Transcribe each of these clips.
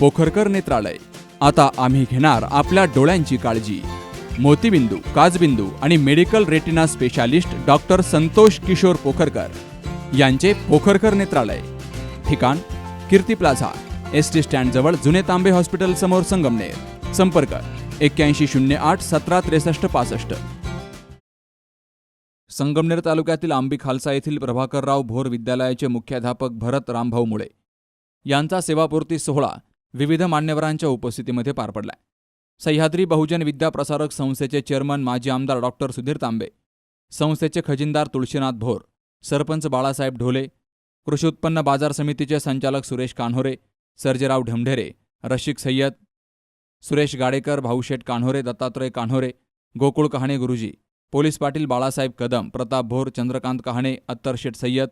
पोखरकर नेत्रालय. आता आम्ही घेणार आपल्या डोळ्यांची काळजी. मोतीबिंदू काजबिंदू आणि medical retina specialist doctor Santosh Kishore Pokharkar यांचे पोखरकर नेत्रालय. ठिकाण कीर्ती प्लाझा एस टी स्टँडजवळ जुने तांबे हॉस्पिटल समोर संगमनेर. संपर्क एक्क्याऐंशी शून्य आठ सतरा त्रेसष्ट पासष्ट. संगमनेर तालुक्यातील आंबी खालसा येथील प्रभाकरराव भोर विद्यालयाचे मुख्याध्यापक भरत रामभाऊ मुळे. यांचा सेवापूर्ती सोहळा विविध मान्यवरांच्या उपस्थितीमध्ये पार पडलाय. सह्याद्री बहुजन विद्या प्रसारक संस्थेचे चेअरमन माजी आमदार डॉक्टर सुधीर तांबे संस्थेचे खजिनदार तुळशीनाथ भोर सरपंच बाळासाहेब ढोले कृषी उत्पन्न बाजार समितीचे संचालक सुरेश कान्होरे सर्जेराव ढमढेरे रशिक सय्यद सुरेश गाडेकर भाऊशेठ कान्होरे दत्तात्रय कान्होरे गोकुळ कहाणे गुरुजी पोलीस पाटील बाळासाहेब कदम प्रताप भोर चंद्रकांत कहाणे अत्तरशेठ सय्यद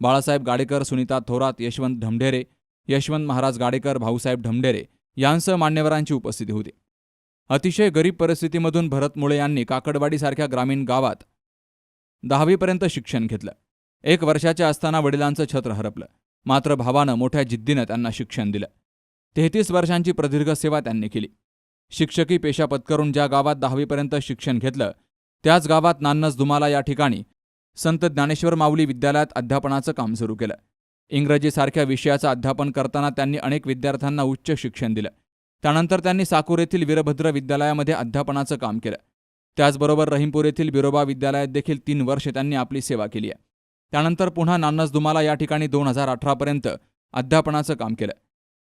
बाळासाहेब गाडेकर सुनीता थोरात यशवंत ढमढेरे यशवंत महाराज गाडेकर भाऊसाहेब ढमढेरे यांसह मान्यवरांची उपस्थिती होती. अतिशय गरीब परिस्थितीमधून भरत मुळे यांनी काकडवाडीसारख्या ग्रामीण गावात दहावीपर्यंत शिक्षण घेतलं. एक वर्षाच्या असताना वडिलांचं छत्र हरपलं. मात्र भावानं मोठ्या जिद्दीनं त्यांना शिक्षण दिलं. तेहतीस वर्षांची प्रदीर्घ सेवा त्यांनी केली. शिक्षकी पेशा पत्करून ज्या गावात दहावीपर्यंत शिक्षण घेतलं त्याच गावात नान्नस दुमाला या ठिकाणी संत ज्ञानेश्वर माऊली विद्यालयात अध्यापनाचं काम सुरू केलं. इंग्रजीसारख्या विषयाचं अध्यापन करताना त्यांनी अनेक विद्यार्थ्यांना उच्च शिक्षण दिलं. त्यानंतर त्यांनी साकूर येथील वीरभद्र विद्यालयामध्ये अध्यापनाचं काम केलं. त्याचबरोबर रहीमपूर येथील बिरोबा विद्यालयात देखील तीन वर्ष त्यांनी आपली सेवा केली आहे. त्यानंतर पुन्हा नान्नस दुमाला या ठिकाणी दोन हजार अठरापर्यंत अध्यापनाचं काम केलं.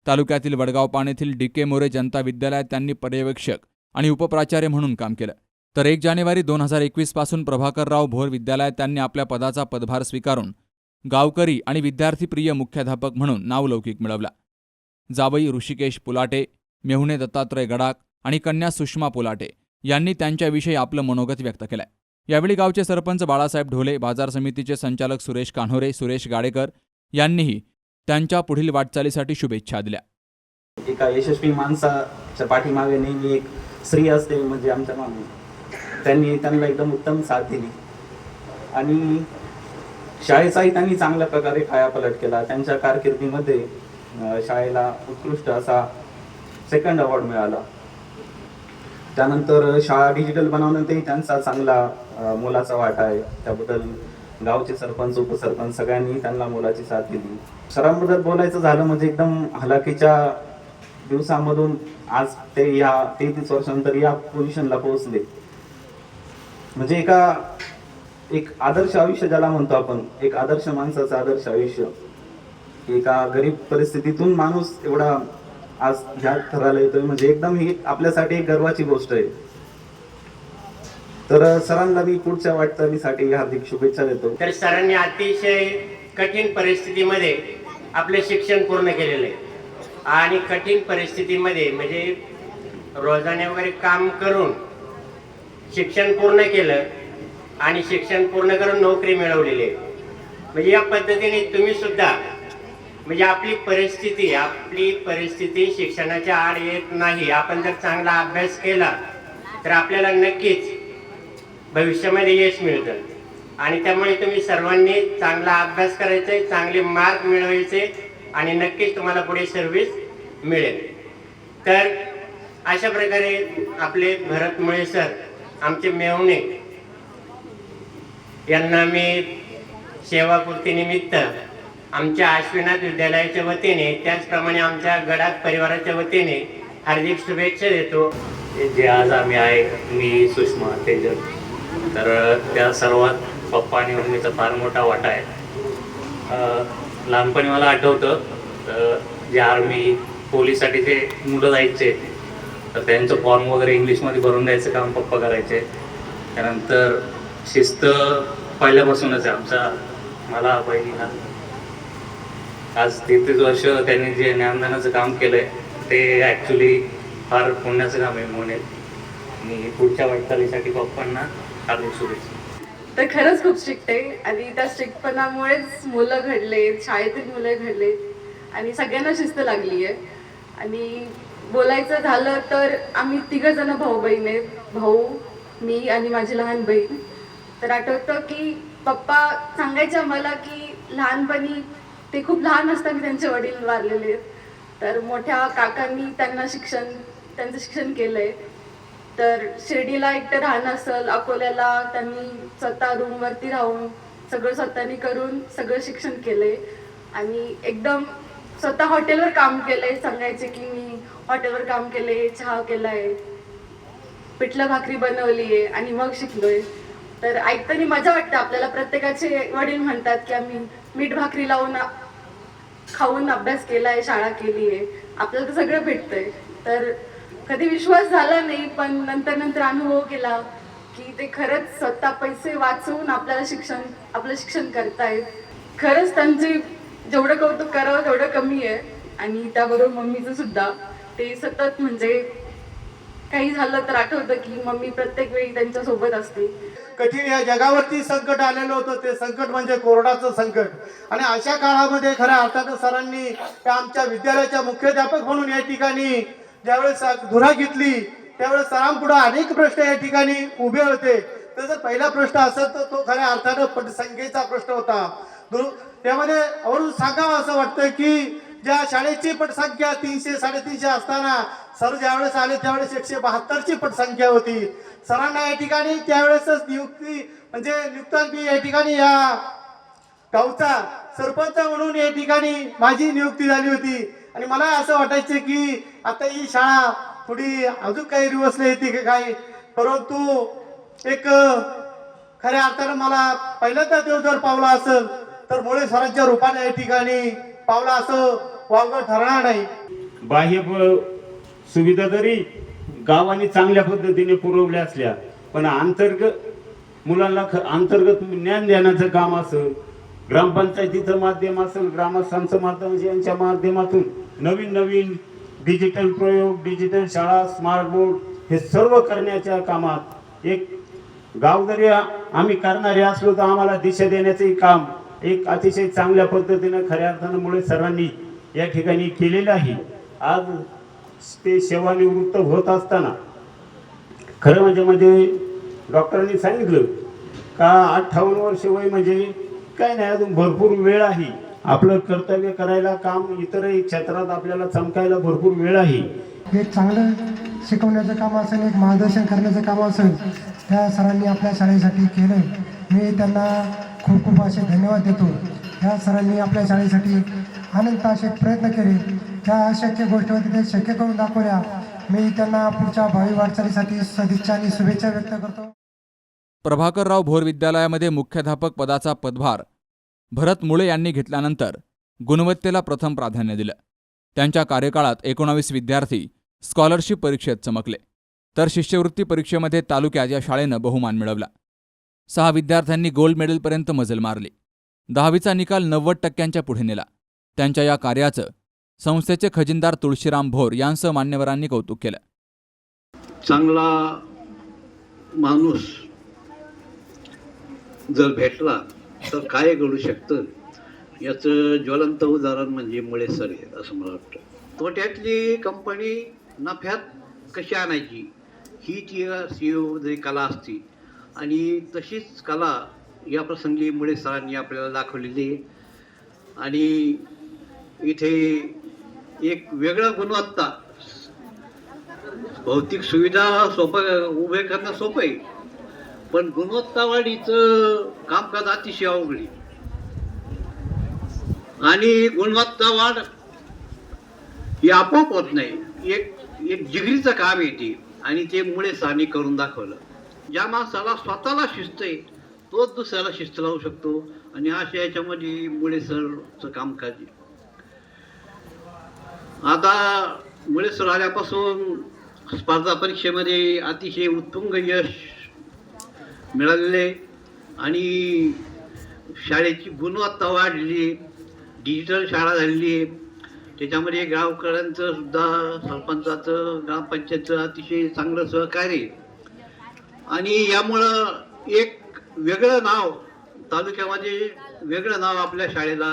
तालुक्यातील वडगाव पाण येथील डी के मोरे जनता विद्यालयात त्यांनी पर्यवेक्षक आणि उपप्राचार्य म्हणून काम केलं. तर एक जानेवारी दोन हजार एकवीसपासून प्रभाकरराव भोर विद्यालयात त्यांनी आपल्या पदाचा पदभार स्वीकारून गावकरी आणि विद्यार्थीप्रिय मुख्याध्यापक म्हणून नावलौकिक मिळवला. जावई ऋषिकेश पुलाटे मेहुणे दत्तात्रय गडाक आणि कन्या सुषमा पुलाटे यांनी त्यांच्याविषयी आपलं मनोगत व्यक्त केलंय. यावेळी गावचे सरपंच बाळासाहेब ढोले बाजार समितीचे संचालक सुरेश कान्होरे सुरेश गाडेकर यांनीही त्यांच्या पुढील वाटचालीसाठी शुभेच्छा दिल्या. एका यशस्वी माणसाच्या पाठीमागे नेहमी एक स्त्री असते म्हणजे आमच्या मागे त्यांनी त्यांना एकदम उत्तम साथ दिली. आणि शाळेचाही त्यांनी चांगल्या प्रकारे कायापलट केला. त्यांच्या कारकिर्दीमध्ये शाळेला उत्कृष्ट असा सेकंड अवॉर्ड मिळाला. त्यानंतर शाळा डिजिटल बनवण्यातही त्यांचा चांगला मोलाचा वाटा आहे. त्याबद्दल गावचे सरपंच उपसरपंच सगळ्यांनी त्यांना मोलाची साथ दिली. सरांबद्दल बोलायचं झालं म्हणजे एकदम हलाखीच्या दिवसामधून आज ते या तेहतीस वर्षानंतर या पोझिशनला पोहोचले. म्हणजे एका एक आदर्श आयुष्य ज्याला म्हणतो आपण एक आदर्श माणसाचं आदर्श आयुष्य. एका गरीब परिस्थितीतून माणूस एवढा आज ह्या थराला येतोय म्हणजे एकदम ही आपल्यासाठी एक गर्वाची गोष्ट आहे. तर सरांना मी पुढच्या वाटचालीसाठी हार्दिक शुभेच्छा देतो. तर सरांनी अतिशय कठीण परिस्थितीमध्ये आपले शिक्षण पूर्ण केलेलं आहे. आणि कठीण परिस्थितीमध्ये म्हणजे रोजाने वगैरे काम करून शिक्षण पूर्ण केलं आणि शिक्षण पूर्ण करून नोकरी मिळवलेली आहे. म्हणजे या पद्धतीने तुम्ही सुद्धा म्हणजे आपली परिस्थिती आपली परिस्थिती शिक्षणाच्या आड येत नाही. आपण जर चांगला अभ्यास केला तर आपल्याला नक्कीच भविष्यामध्ये यश मिळतं. आणि त्यामुळे तुम्ही सर्वांनी चांगला अभ्यास करायचा आहे चांगले मार्क मिळवायचे आणि नक्कीच तुम्हाला पुढे सर्व्हिस मिळेल. तर अशा प्रकारे आपले भरत मुळे सर आमचे मेवणे यांना मी सेवापूर्तीनिमित्त आमच्या आश्विनाथ विद्यालयाच्या वतीने त्याचप्रमाणे आमच्या गडाख परिवाराच्या वतीने हार्दिक शुभेच्छा देतो. जे आज आम्ही आहे मी सुषमा तेजल तर त्या सर्वात पप्पा आणि मम्मीचा फार मोठा वाटा आहे. लहानपणी मला आठवतं तर जे आर्मी पोलीससाठी जे मुलं जायचे तर त्यांचं फॉर्म वगैरे इंग्लिशमध्ये भरून द्यायचं काम पप्पा करायचे. त्यानंतर शिस्त पहिल्यापासूनच आहे. आमचा मला बहिणीला. आज तेहतीस वर्ष त्यांनी जे ज्ञानदानाचं काम केलं आहे ते ॲक्च्युली फार पुण्याचं काम आहे म्हणून. आणि पुढच्या वाटचालीसाठी पप्पांना हार्दिक शुभेच्छा. तर खरंच खूप स्ट्रिक्ट आहे. आणि त्या स्ट्रिक्टपणामुळेच मुलं घडले शाळेतील मुलं घडले आणि सगळ्यांना शिस्त लागली आहे. आणि बोलायचं झालं तर आम्ही तिघं जण भाऊ बहीण आहेत. भाऊ मी आणि माझी लहान बहीण. तर आठवतं की पप्पा सांगायचे आम्हाला की लहानपणी ते खूप लहान असताना त्यांचे वडील वारलेले आहेत. तर मोठ्या काकांनी त्यांना शिक्षण त्यांचं शिक्षण केलं आहे तर शिर्डीला एकटं राहणं असेल अकोल्याला त्यांनी स्वतः रूमवरती राहून सगळं स्वतःनी करून सगळं शिक्षण केलंय. आणि एकदम स्वतः हॉटेलवर काम केलंय सांगायचे की मी हॉटेलवर काम केलंय चहा केलाय पिठलं भाकरी बनवली आहे आणि मग शिकलोय. तर ऐकताना मजा वाटते आपल्याला. प्रत्येकाचे वडील म्हणतात की आम्ही मीठ भाकरी लावून खाऊन अभ्यास केलाय शाळा केली आहे आपल्याला तर सगळं भेटतंय. तर कधी विश्वास झाला नाही पण नंतर नंतर अनुभव केला की ते खरंच स्वतः पैसे वाचवून आपल्याला शिक्षण आपलं शिक्षण करतायत. खरंच त्यांचे जेवढं कौतुक करावं तेवढं कमी आहे. आणि त्याबरोबर मम्मीचं सुद्धा. ते सतत म्हणजे काही झालं तर आठवतं की मम्मी प्रत्येक वेळी त्यांच्यासोबत असते. कठीण या जगावरती संकट आलेलं होतं. ते संकट म्हणजे कोरोनाचं संकट. आणि अशा काळामध्ये खऱ्या अर्थानं सरांनी त्या आमच्या विद्यालयाच्या मुख्याध्यापक म्हणून या ठिकाणी ज्यावेळेस धुरा घेतली त्यावेळेस सरांपुढे अनेक प्रश्न या ठिकाणी उभे होते. तर जर पहिला प्रश्न असेल तर तो खऱ्या अर्थानं पटसंख्येचा प्रश्न होता. त्यामध्ये वरून सांगावं असं वाटतं की ज्या शाळेची पटसंख्या तीनशे साडेतीनशे असताना सर ज्यावेळेस आले त्यावेळेस एकशे बहात्तरची पटसंख्या होती. सरांना या ठिकाणी त्यावेळेसच नियुक्ती म्हणजे नियुक्तांनी या ठिकाणी या गावचा सरपंच म्हणून या ठिकाणी माझी नियुक्ती झाली होती. आणि मला असं वाटायचं की आता ही शाळा थोडी अजून काही रिवसले येते की काही परंतु एक खऱ्या अर्थानं मला पहिल्यांदा देव जर पावला असेल तर मुळे सरांच्या रूपाने या ठिकाणी पावला असं वावगं ठरणार नाही. बाह्य सुविधा जरी गावाने चांगल्या पद्धतीने पुरवल्या असल्या पण अंतर्गत मुलांना ख अंतर्गत ज्ञान देण्याचं काम असेल ग्रामपंचायतीचं माध्यम असेल ग्रामस्थांचं माध्यम यांच्या माध्यमातून नवीन नवीन डिजिटल प्रयोग डिजिटल शाळा स्मार्ट बोर्ड हे सर्व करण्याच्या कामात एक गाव जरी आम्ही करणारे असलो तर आम्हाला दिशा देण्याचंही काम एक अतिशय चांगल्या पद्धतीनं खऱ्या अर्थानं मुळे सर्वांनी या ठिकाणी केलेलं आहे. आज ते सेवानिवृत्त होत असताना खरं म्हणजे म्हणजे डॉक्टरांनी सांगितलं का अठ्ठावन्न वर्ष वय म्हणजे काय नाही अजून भरपूर वेळ आहे. आपलं कर्तव्य करायला काम इतरही क्षेत्रात आपल्याला चमकायला भरपूर वेळ आहे. एक चांगलं शिकवण्याचं काम असेल एक मार्गदर्शन करण्याचं काम असेल त्या सरांनी आपल्या शाळेसाठी केलं मी त्यांना खूप खूप असे धन्यवाद देतो. या सरांनी आपल्या शाळेसाठी अनंत असे प्रयत्न केले. त्या अशक्य गोष्टी होत्या शक्य करून दाखवल्या. मी त्यांना पुढच्या भावी वाटचालीसाठी सदिच्छा आणि शुभेच्छा व्यक्त करतो. प्रभाकरराव भोर विद्यालयामध्ये मुख्याध्यापक पदाचा पदभार भरत मुळे यांनी घेतल्यानंतर गुणवत्तेला प्रथम प्राधान्य दिलं. त्यांच्या कार्यकाळात एकोणावीस विद्यार्थी स्कॉलरशिप परीक्षेत चमकले तर शिष्यवृत्ती परीक्षेमध्ये तालुक्यात या शाळेनं बहुमान मिळवला. सहा विद्यार्थ्यांनी गोल्ड मेडलपर्यंत मजल मारली. दहावीचा निकाल नव्वद टक्क्यांच्या पुढे नेला. त्यांच्या या कार्याचं संस्थेचे खजिनदार तुळशीराम भोर यांसह मान्यवरांनी कौतुक केलं. चांगला माणूस जर भेटला तर काय घडू शकतं? याचं ज्वलंत उदाहरण म्हणजे मुळे सर असं मला वाटतं. तोट्यातली कंपनी नफ्यात कशी आणायची? ही ती सी जरी कला असती आणि तशीच कला या प्रसंगी मुळे सरांनी आपल्याला दाखवलेली आहे. आणि इथे एक वेगळं गुणवत्ता भौतिक सुविधा सोपं उभे करणं सोपं आहे. पण गुणवत्तावाढीचं कामकाज अतिशय अवघड आणि गुणवत्ता वाढ ही आपोआप होत नाही. एक एक जिगरीचं काम येते आणि ते मुळे सानी करून दाखवलं. ज्या माणसाला स्वतःला शिस्त आहे तोच दुसऱ्याला शिस्त लावू शकतो. आणि अशा याच्यामध्ये मुळे सरचं कामकाज आहे. आता मुळे सर आल्यापासून स्पर्धा परीक्षेमध्ये अतिशय उत्तुंग यश मिळालेले आणि शाळेची गुणवत्ता वाढली डिजिटल शाळा झालेली आहे त्याच्यामध्ये गावकऱ्यांचं सुद्धा सरपंचाचं ग्रामपंचायतचं अतिशय चांगलं सहकार्य आहे. आणि यामुळं एक वेगळं नाव तालुक्यामध्ये वेगळं नाव आपल्या शाळेला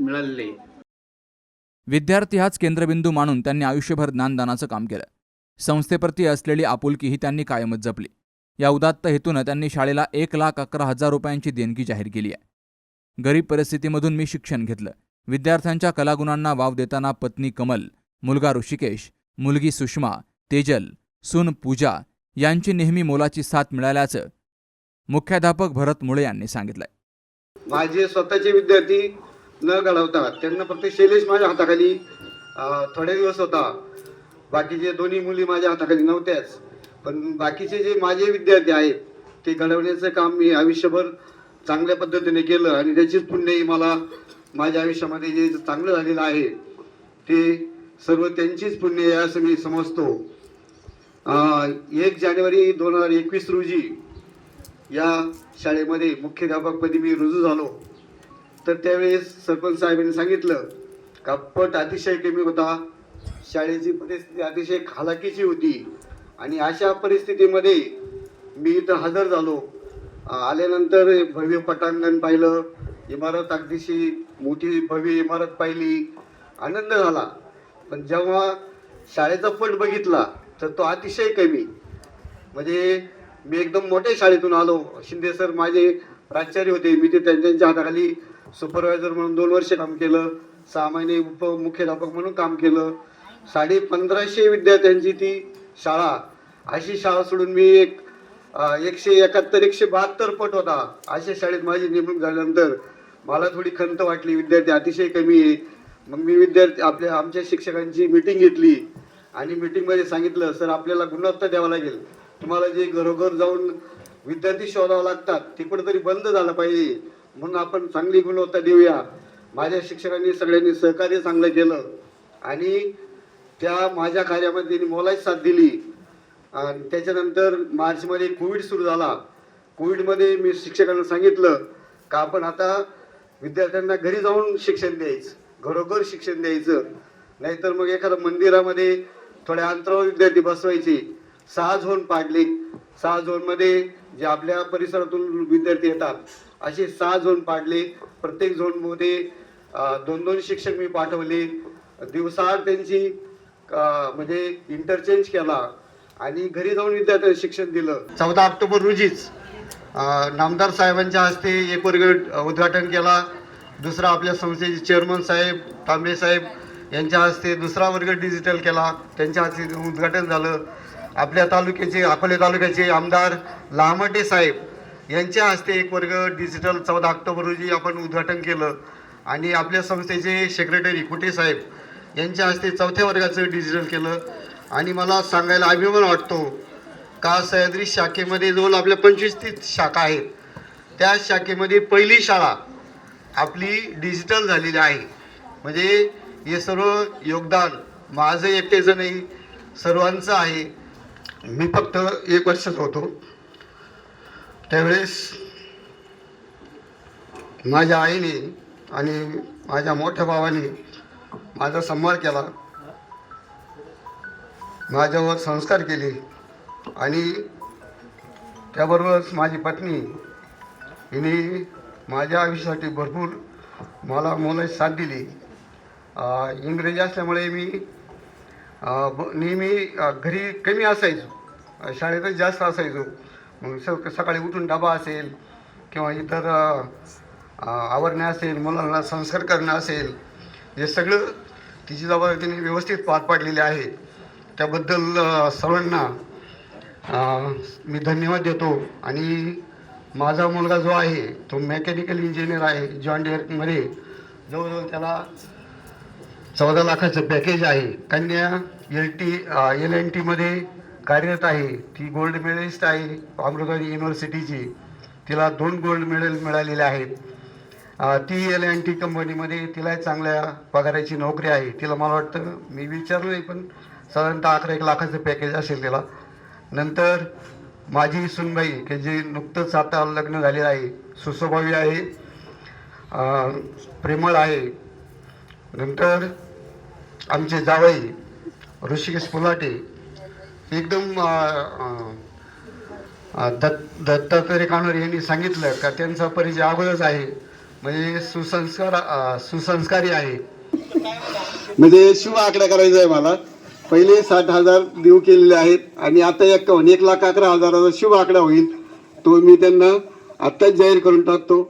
मिळालेलं आहे विद्यार्थी हाच केंद्रबिंदू मानून त्यांनी आयुष्यभर ज्ञानदानाचं काम केलं. संस्थेप्रती असलेली आपुलकीही त्यांनी कायमच जपली. या उदात्त हेतूनं त्यांनी शाळेला एक लाख अकरा हजार रुपयांची देणगी जाहीर केली आहे. गरीब परिस्थितीमधून मी शिक्षण घेतलं. विद्यार्थ्यांच्या कलागुणांना वाव देताना पत्नी कमल मुलगा ऋषिकेश मुलगी सुषमा तेजल सून पूजा यांची नेहमी मोलाची साथ मिळाल्याचं मुख्याध्यापक भरत मुळे यांनी सांगितलंय. माझे स्वतःचे विद्यार्थी न घडवता त्यांना फक्त शैलेश माझ्या हाताखाली थोडे दिवस होता. बाकीचे दोन्ही मुली माझ्या हाताखाली नव्हत्याच. पण बाकीचे जे माझे विद्यार्थी आहेत ते घडवण्याचं काम मी आयुष्यभर चांगल्या पद्धतीने केलं आणि त्याचीच पुण्यही मला माझ्या आयुष्यामध्ये जे चांगलं झालेलं आहे ते सर्व त्यांचीच पुण्य आहे असं मी समजतो. एक जानेवारी दोन हजार एकवीस रोजी या शाळेमध्ये मुख्याध्यापकपदी मी रुजू झालो. तर त्यावेळेस सरपंच साहेबांनी सांगितलं का पट अतिशय कमी होता शाळेची परिस्थिती अतिशय खालाकीची होती आणि अशा परिस्थितीमध्ये मी इथं हजर झालो. आल्यानंतर भव्य पटांगण पाहिलं इमारत अगदीशी मोठी भव्य इमारत पाहिली आनंद झाला. पण जेव्हा शाळेचा पट बघितला तर तो अतिशय कमी. म्हणजे मी एकदम मोठ्या शाळेतून आलो. शिंदे सर माझे प्राचार्य होते मी ते त्यांच्या हाताखाली सुपरवायझर म्हणून दोन वर्ष काम केलं सहा महिने उपमुख्याध्यापक म्हणून काम केलं. साडे पंधराशे विद्यार्थ्यांची ती शाळा. अशी शाळा सोडून मी एक एकशे एकाहत्तर एकशे बहात्तर पट होता. अशा शाळेत माझी नेमणूक झाल्यानंतर मला थोडी खंत वाटली. विद्यार्थी अतिशय कमी आहे. मग मी विद्यार्थी आपल्या आमच्या शिक्षकांची मीटिंग घेतली. आणि मीटिंगमध्ये सांगितलं सर आपल्याला गुणवत्ता द्यावा लागेल. तुम्हाला जे घरोघर जाऊन विद्यार्थी शोधावं लागतात ते कुठेतरी बंद झालं पाहिजे. म्हणून आपण चांगली गुणवत्ता देऊया. माझ्या शिक्षकांनी सगळ्यांनी सहकार्य चांगलं केलं. आणि त्या माझ्या कार्यामध्ये त्यांनी मोलाची साथ दिली. आणि त्याच्यानंतर मार्चमध्ये कोविड सुरू झाला. कोविडमध्ये मी शिक्षकांना सांगितलं का आपण आता विद्यार्थ्यांना घरी जाऊन शिक्षण द्यायचं. घरोघर शिक्षण द्यायचं. नाहीतर मग एखाद्या मंदिरामध्ये थोड्या अंतरावर विद्यार्थी बसवायचे. सहा झोन पाडले. सहा झोनमध्ये जे आपल्या परिसरातून विद्यार्थी येतात. असे सहा झोन पाडले. प्रत्येक झोनमध्ये दोन दोन शिक्षक मी पाठवले. दिवसाआड त्यांची म्हणजे इंटरचेंज केला आणि घरी जाऊन विद्यार्थ्यांना शिक्षण दिलं. चौदा ऑक्टोबर रोजीच नामदार साहेबांच्या हस्ते एक वर्ग उद्घाटन केला. दुसरा आपल्या संस्थेचे चेअरमन साहेब तांबे साहेब यांच्या हस्ते दुसरा वर्ग डिजिटल केला. त्यांच्या हस्ते उद्घाटन झालं. आपल्या तालुक्याचे अकोले तालुक्याचे आमदार लामटे साहेब यांच्या हस्ते एक वर्ग डिजिटल चौदा ऑक्टोबर रोजी आपण उद्घाटन केलं. आणि आपल्या संस्थेचे सेक्रेटरी कुटे साहेब यांच्या हस्ते चौथ्या वर्गाचं डिजिटल केलं. आणि मला सांगायला अभिमान वाटतो का सह्याद्री शाखेमध्ये जवळ आपल्या पंचवीस तीस शाखा आहेत. त्या शाखेमध्ये पहिली शाळा आपली डिजिटल झालेली आहे. म्हणजे हे सर्व योगदान माझं एकटेचं नाही सर्वांचं आहे. मी फक्त एक वर्षच होतो. त्यावेळेस माझ्या आईने आणि माझ्या मोठ्या भावाने माझा सन्मान केला. माझ्यावर संस्कार केले आणि त्याबरोबरच माझी पत्नी हिने माझ्या आयुष्यासाठी भरपूर मला मोलाची साथ दिली. इंग्रजी असल्यामुळे मी नेहमी घरी कमी असायचो. शाळेतच जास्त असायचो. मग स सकाळी उठून डबा असेल किंवा इतर आवरणे असेल मुलांना संस्कार करणं असेल हे सगळं तिची जबाबदारी तिने व्यवस्थित पार पाडलेली आहे. त्याबद्दल सर्वांना मी धन्यवाद देतो. आणि माझा मुलगा जो आहे तो मेकॅनिकल इंजिनियर आहे जॉन डिअरमध्ये. जवळजवळ त्याला चौदा लाखाचं पॅकेज आहे. कन्या एल टी एल एन टीमध्ये कार्यरत आहे ती गोल्ड मेडलिस्ट आहे अमृतवाडी युनिव्हर्सिटीची तिला दोन गोल्ड मेडल मिळालेले आहेत. ती एल अँड टी कंपनीमध्ये तिला चांगल्या पगाराची नोकरी आहे. तिला मला वाटतं मी विचारलं नाही पण साधारणतः अकरा एक लाखाचं पॅकेज असेल तिला. नंतर माझी सुनबाई की जे नुकतंच आता लग्न झालेलं आहे सुस्वभावी आहे प्रेमळ आहे. नंतर आमचे जावई ऋषिकेश फुलाटे एकदम दत्त दत्तात्रय कानोरे यांनी सांगितलं का त्यांचा परिचय अगोदरच आहे. म्हणजे सुसंस्कार सुसंस्कारी आहे. म्हणजे शुभ आकडा करायचा आहे मला. पहिले साठ हजार देऊ केलेले आहेत आणि आता एक्कावन्न एक लाख अकरा हजाराचा शुभ आकडा होईल. तो मी त्यांना आत्ताच जाहीर करून टाकतो.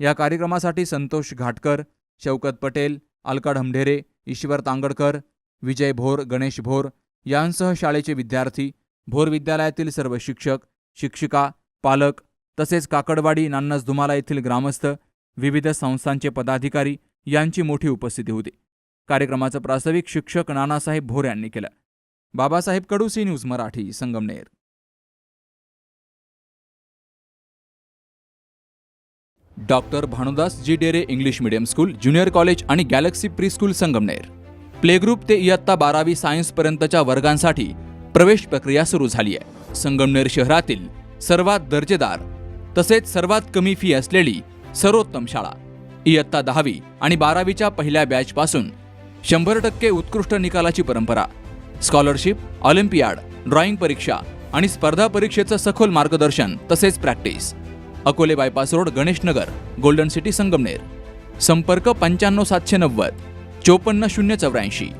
या कार्यक्रमासाठी संतोष घाटकर शौकत पटेल अलका ढमढेरे ईश्वर तांगडकर विजय भोर गणेश भोर यांसह शाळेचे विद्यार्थी भोर विद्यालयातील सर्व शिक्षक शिक्षिका पालक तसेच काकडवाडी नान्नस धुमाला येथील ग्रामस्थ विविध संस्थांचे पदाधिकारी यांची मोठी उपस्थिती होती. कार्यक्रमाचं प्रास्ताविक शिक्षक नानासाहेब भोर यांनी केलं. Babasaheb Kadu C news Marathi Sangamner. Doctor Bhanudas ji Dere English medium school junior college आणि galaxy pre school Sangamner. Playgroup ते इयत्ता बारावी सायन्सपर्यंतच्या वर्गांसाठी प्रवेश प्रक्रिया सुरू झाली आहे. संगमनेर शहरातील सर्वात दर्जेदार तसेच सर्वात कमी फी असलेली सर्वोत्तम शाळा इयत्ता दहावी आणि बारावीच्या पहिल्या बॅचपासून शंभर टक्के उत्कृष्ट निकालाची परंपरा स्कॉलरशिप ऑलिम्पियाड ड्रॉइंग परीक्षा आणि स्पर्धा परीक्षेचं सखोल मार्गदर्शन तसेच practice Akole bypass road Ganeshnagar golden city Sangamner. संपर्क पंच्याण्णव सातशे नव्वद. चोपन्न शून्य चौऱ्याऐंशी.